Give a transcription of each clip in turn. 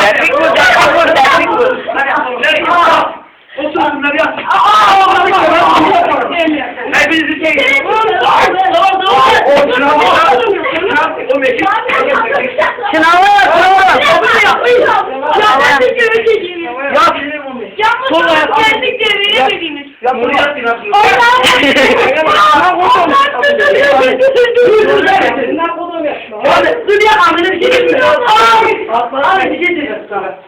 Tebrik bu, tebrik bu, tebrik bu. Sınavı yapalım. Yap. Yap. Yap. Yap yap, sınava. Ya bunu yapın nasıl? Dur ya amına bir şey demiyorum. Abi bir şey diyeceğim sana.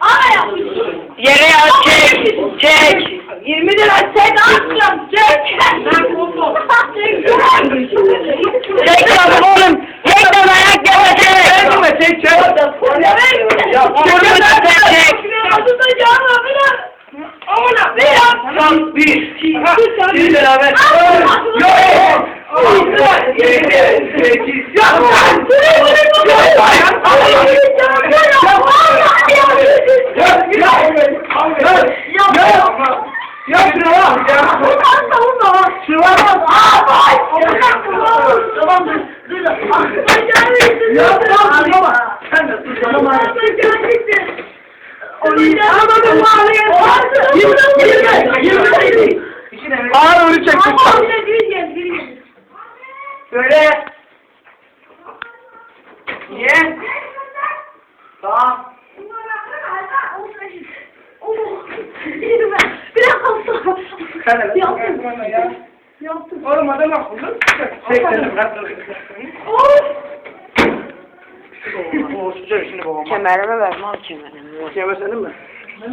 Yere yat çek. Çek. 20 lira sen atacağım. Çek. Çek lan oğlum. Çek lan ayak yere çek. Çek çek. Ya vurma da sen çek. Tam bir. Bir beraber. Yok. Yedi, sekiz. Bak ya. Sen dur canım Ağır çek. Böyle. Niye? Tamam. Sen de Yaptım. Yaptım. Oğlum adam akıllı. Şimdi babam. Kemerime ver mal kemerimi. Yemesene mi?